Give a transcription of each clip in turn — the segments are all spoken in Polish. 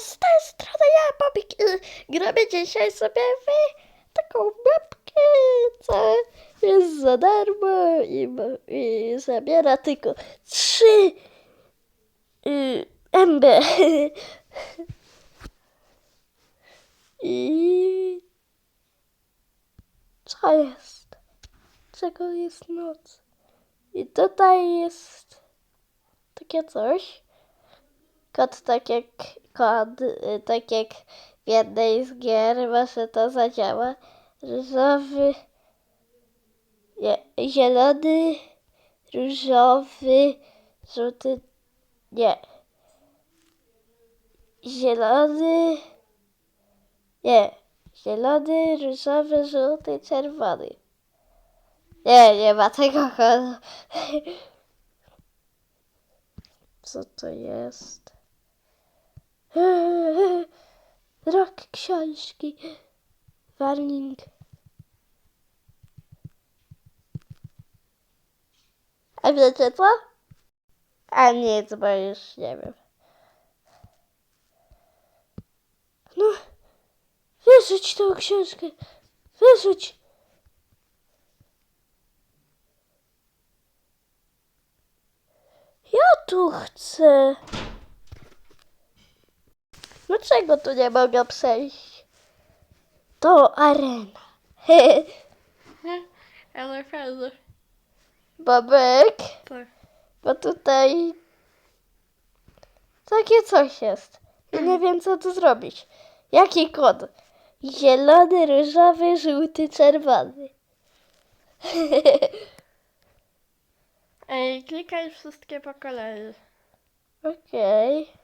z tej strony ja, Bobik. y, Gramy dzisiaj sobie w taką mapkę, co jest za darmo i, i zabiera tylko 3 y, MB. I co jest? Czego jest noc? I tutaj jest takie coś. Kod tak jak kod, y, tak jak w jednej z gier może to zadziała. Różowy, nie, zielony, różowy, żółty, nie. Zielony, nie. Zielony, różowy, żółty, czerwony. Nie, nie ma tego kodu. Co to jest? Rok książki. Warning. A wiecie co? A nic, bo już nie wiem. No, wyrzuć tą książkę. Wyrzuć. Ja tu chcę. Dlaczego tu nie mogę przejść? To arena. Ale fajnie. Bobek, Tak. bo tutaj takie coś jest. I nie wiem, co tu zrobić. Jaki kod? Zielony, różowy, żółty, czerwony. Ej, klikaj wszystkie po kolei. Okej.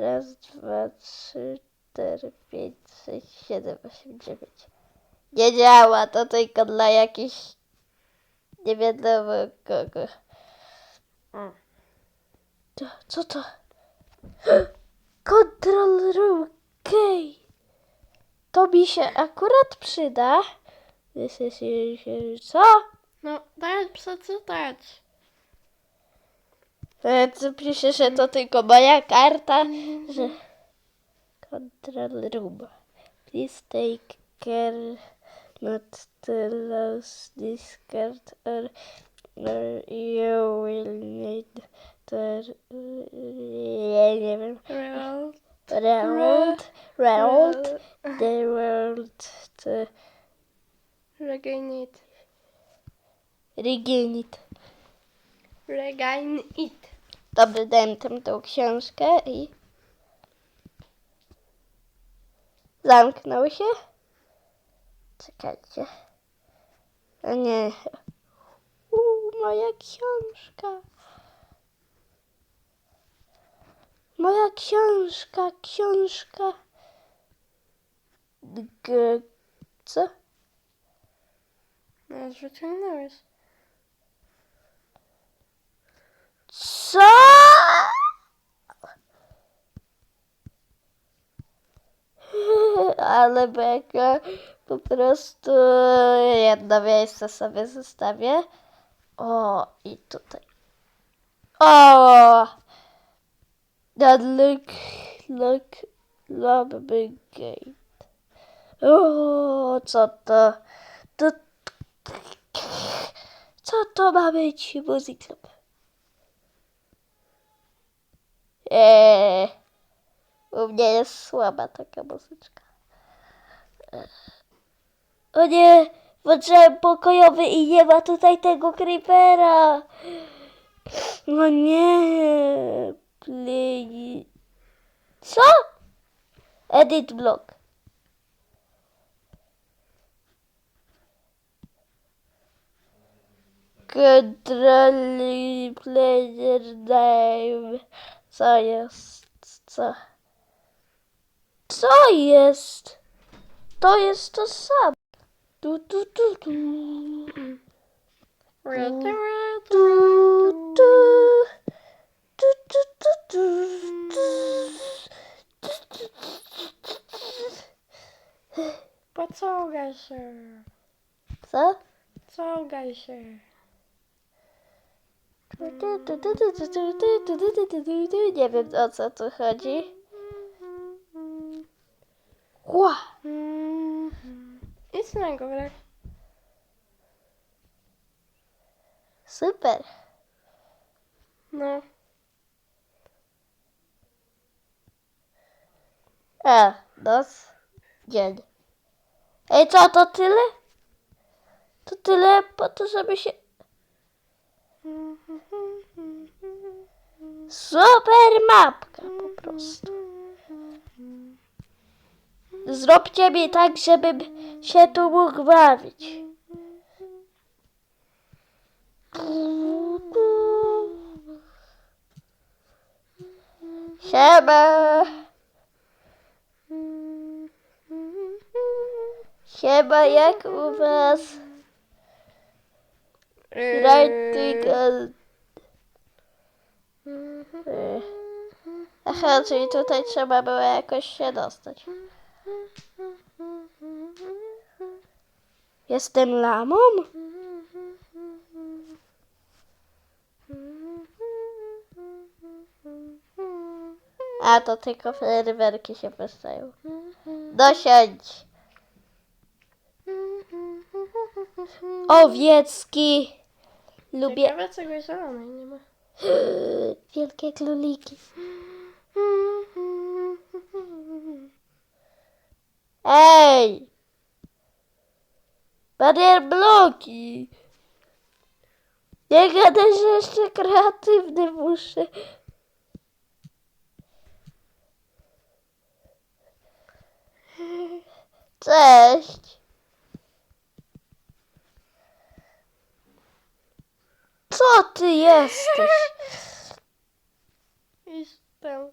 Raz, dwa, trzy, cztery, pięć, sześć, siedem, osiem, dziewięć. Nie działa, to tylko dla jakichś nie wiadomo kogo. To, co to? Control room key. To mi się akurat przyda. Co? No, daj przeczytać. Co Pisze, że to tylko moja karta, że... Control room. Please take care not to lose this card or, or you will need to... Wiem. Real. Round, round the world to Regain it. regain it. Regain it. Dobrze, dałem tam tą książkę i... Zamknął się? Czekajcie. A nie. Uuu, moja książka. Moja książka, książka. G... Co? No, już wyciągnąłeś. Co? Ale beka. Po prostu jedno miejsce sobie zostawię. O, i tutaj. O! That look, look, lobby gate. O, co to? To... Co to ma być? Music Eee, u mnie jest słaba taka muzyczka. Eee. O nie, włączyłem pokojowy i nie ma tutaj tego creepera. No nie, play. Co? Edit block. Control player name. Co jest? Co? Co jest? To jest to samo. Red, Tu, tu. Tu, tu, tu, tu. Tu, tu, tu, tu. Pocałgaj się. Co? Całgaj się. Nie wiem o co tu chodzi. Ła! Idź na górę. Super. No. A, noc, dzień. Ej, co, to tyle? To tyle po to, żeby się... Super mapka po prostu. Zróbcie mi tak, żebym się tu mógł bawić. Siema. Siema, jak u was? Rajtyka. Aha, czyli tutaj trzeba było jakoś się dostać. Jestem lamą? A, to tylko fajerwerki się puszczają. Dosiądź. Owiecki. Lubię Ciekawe, czego zielonej nie ma. wielkie króliki. Ej! Barier bloki. Nie gadaj, że jeszcze kreatywny muszę. Cześć. Co ty jesteś? Tam.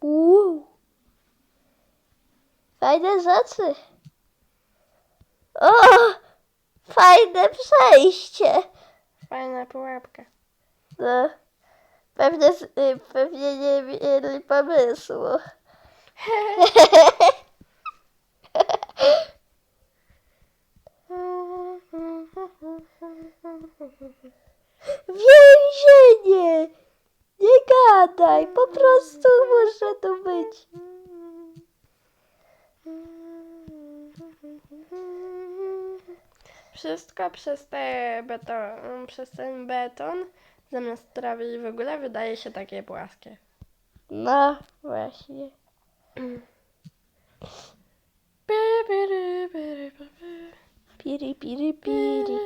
Uuu. Fajne rzeczy. O! Fajne przejście. Fajna pułapka. No. Pewnie, y, pewnie nie mieli pomysłu. Więzienie! Nie gadaj, po prostu muszę tu być. Wszystko przez, te beton, przez ten beton zamiast trawy i w ogóle wydaje się takie płaskie. No, właśnie. By. Piri, piri, piri.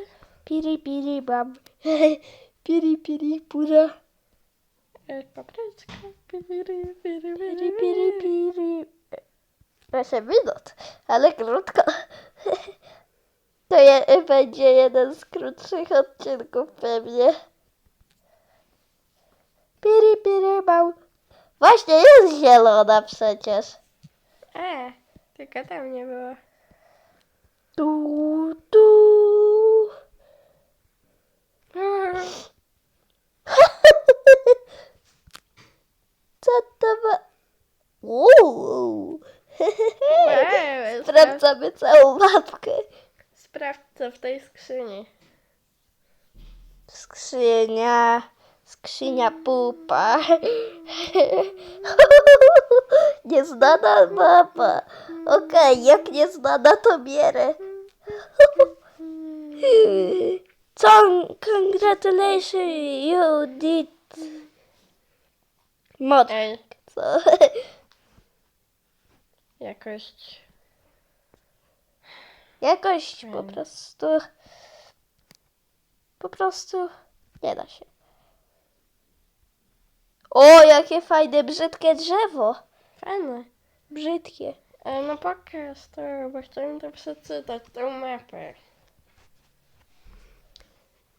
Piri, piri, bab. Piri, piri, pura. E, Papryczka. Piri, piri, piri, Piri, piri, piri. 8 minut, ale krótko. To je, będzie jeden z krótszych odcinków pewnie. Piri, piri, bał. Właśnie jest zielona przecież. E, tylko tam nie było. Tu, tu. Co to ma? Spra- Sprawdzamy całą mapkę. Sprawdź co w tej skrzyni. Skrzynia, skrzynia pupa. Nieznana mapa. Okej, jak nieznana to bierę. Co? Congratulations, you did. Mod. Ej, Co? Jakoś po Fajne. prostu. Po prostu nie da się. O, jakie fajne, brzydkie drzewo. Fajne. Brzydkie. E, no pokaż to, bo chciałem to przeczytać, tą mapę.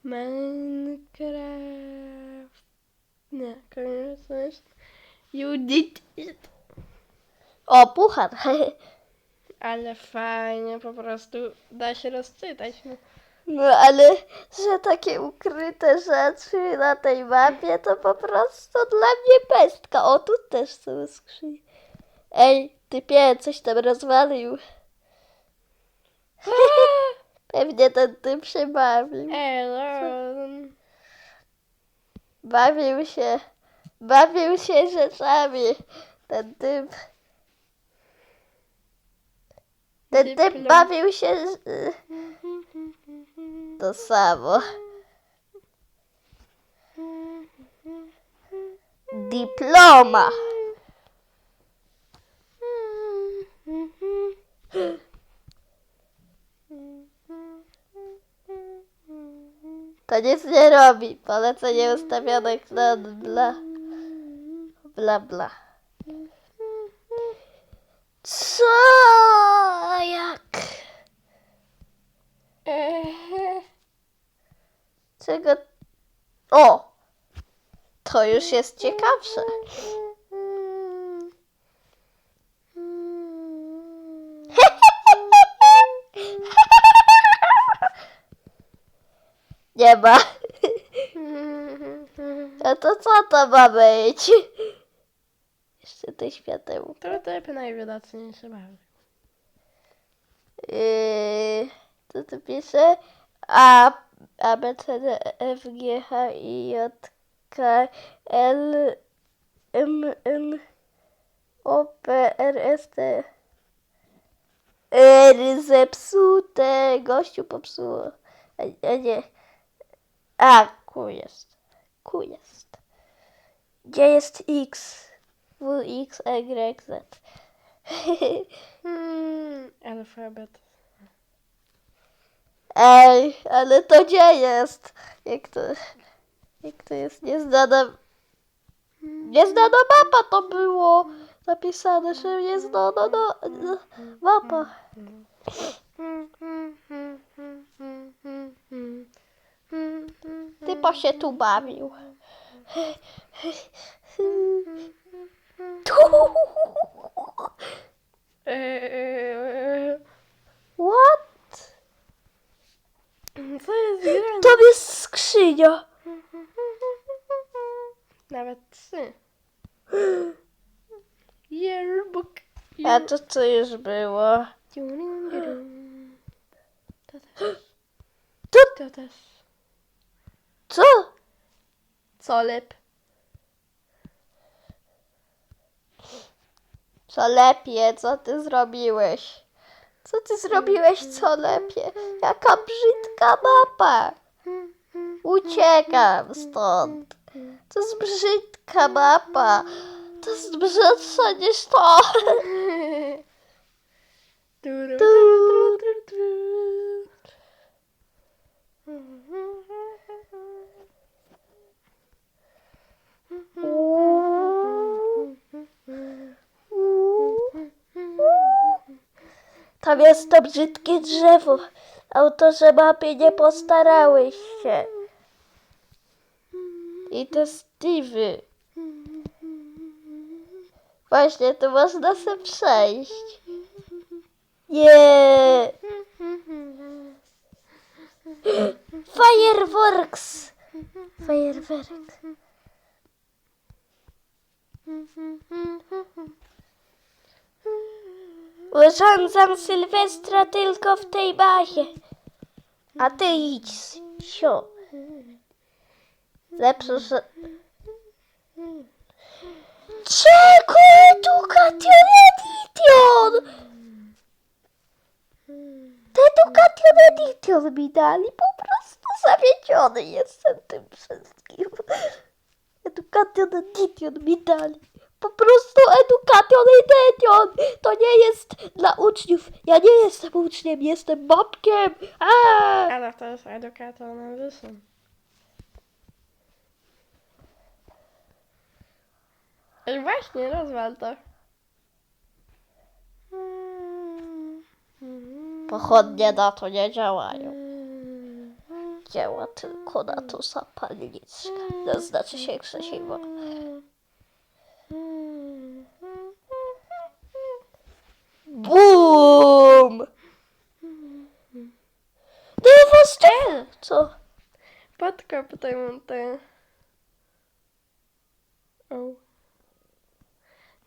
Minecraft. Nie, koniec myśl. You did it. O, puchar. Ale fajnie, po prostu da się rozczytać. No. No ale, że takie ukryte rzeczy na tej mapie, to po prostu dla mnie pestka. O, tu też są skrzynie. Ej, typie, coś tam rozwalił. Pewnie ten typ się bawił. Elon. bawił się, bawił się rzeczami. Ten typ. Ten typ bawił się z, to samo. Diploma. To nic nie robi. Polecenie ustawionych na bla. Bla bla. Co? Jak? Czego? O! To już jest ciekawsze. Nie ma. A to co to ma być? Jeszcze te światełko. To typ najwidoczniejszy bawi. Yy, co tu pisze? A, A, B, C, D, E, F, G, H, I, J, K, L, M, N, O, P, R, S, T. R zepsute. Gościu popsuło. A, a nie. A, Q jest. Q jest. Gdzie jest X? W, X, Y, Z. Mm, alfabet. Ej, ale to gdzie jest? Jak to, jak to jest nieznana... Nieznana mapa to było napisane, że nieznana no, no, mapa. Typo się tu bawił. What? Co jest grane? To jest skrzynia. Nawet trzy. Yearbook. A to co już było? To też. To też. Co? Co lep? Co lepiej, co ty zrobiłeś? Co ty zrobiłeś, co lepiej? Jaka brzydka mapa. Uciekam stąd. To jest brzydka mapa. To jest brzydsza niż to. Turu, Tu. turu, turu, turu. Tam jest to brzydkie drzewo. Autorze mapy nie postarałeś się. I te Stevie. Właśnie, tu można sobie przejść. Nie. Fireworks. Fajerwerk. Urządzam Sylwestra tylko w tej bazie. A ty idź, sio. Że... Czego Education Edition? Te Education Edition mi dali. Po prostu zawiedziony jestem tym wszystkim. Education Edition mi dali. Po prostu Education Edition. To nie jest dla uczniów. Ja nie jestem uczniem, jestem babkiem. A! Ale to jest edukator na wyższym. Ej, właśnie, rozwal to. Pochodnie na to nie działają. Działa tylko na to zapalniczka. To znaczy się krzesiwo. BUM! Devastator! Co? Podkop tę, tę. O.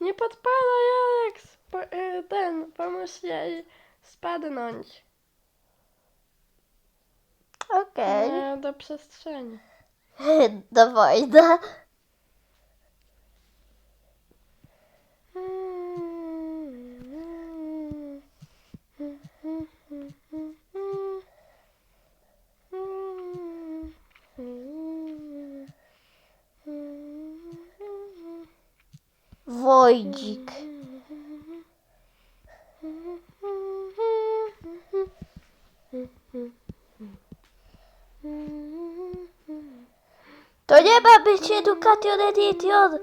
Nie podpadaj, Alex! Po, e, ten, pomóż jej spadnąć. Okej. E, do przestrzeni. Do wojna. Wojdzik. To nie ma być education edition.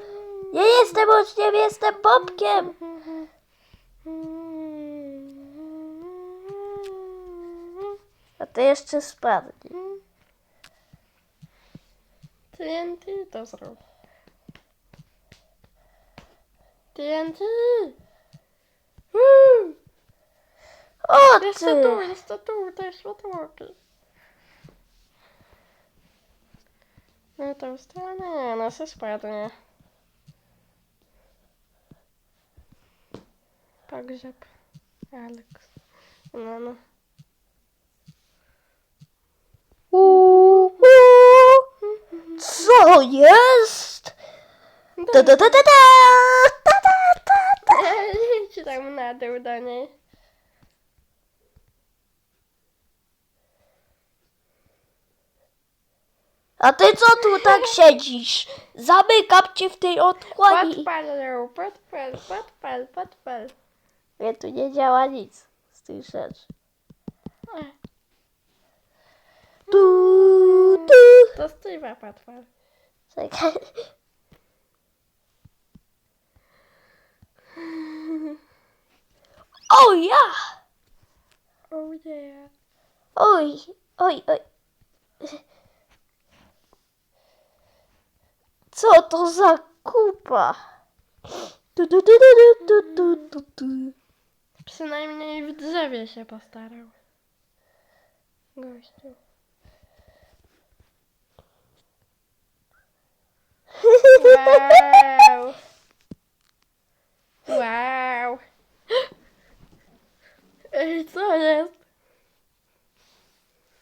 Nie jestem uczniem, jestem Bobkiem. A ty jeszcze spadnie. TNT to zrób. ТНТ. От! Я статую, я статую, дай шватворки. На эту сторону а нас испадание. Как же Алекс. Мама. Co jest? Da da da da da! Idź tam do niej. A ty co tu tak siedzisz? Zamykam cię w tej otchłani. Podpal ją, podpal, podpal, podpal. Nie, tu nie działa nic z tych rzeczy. Tu, tu. To Steve'a podpal. Czekaj. Oh yeah. Oh, Over there. Oj, oj, oj. Co to za kupa? Du, du, du, du, du, du, du, du. Przynajmniej w drzewie się postarał. Gościu. Wow. Wow. Co jest?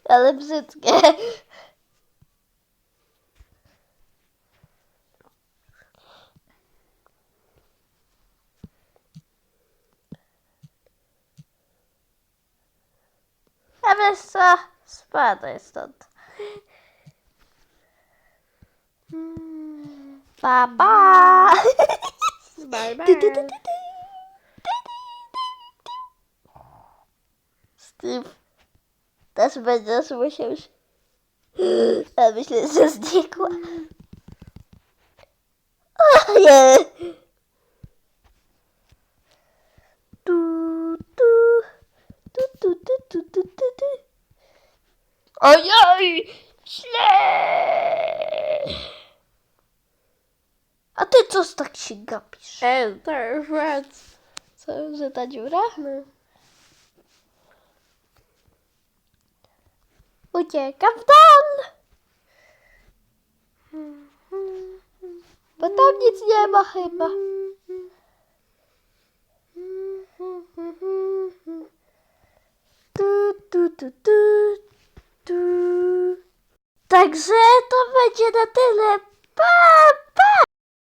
Ale brzydkie. A wiesz co? Spadaj stąd. Mm. Pa, pa. Bye bye. Steve, też będziesz musiał się... Ja myślę, że znikła. O nie! Tu, tu, tu, tu, tu, tu, tu, tu, tu. Ojoj! Źle! A ty co tak się gapisz? Ej, to ładz. Co, że ta dziura? No. Uciekam w dal! Bo tam nic nie ma chyba. Tu, tu, tu, tu, tu. Także to będzie na tyle. Pa, pa!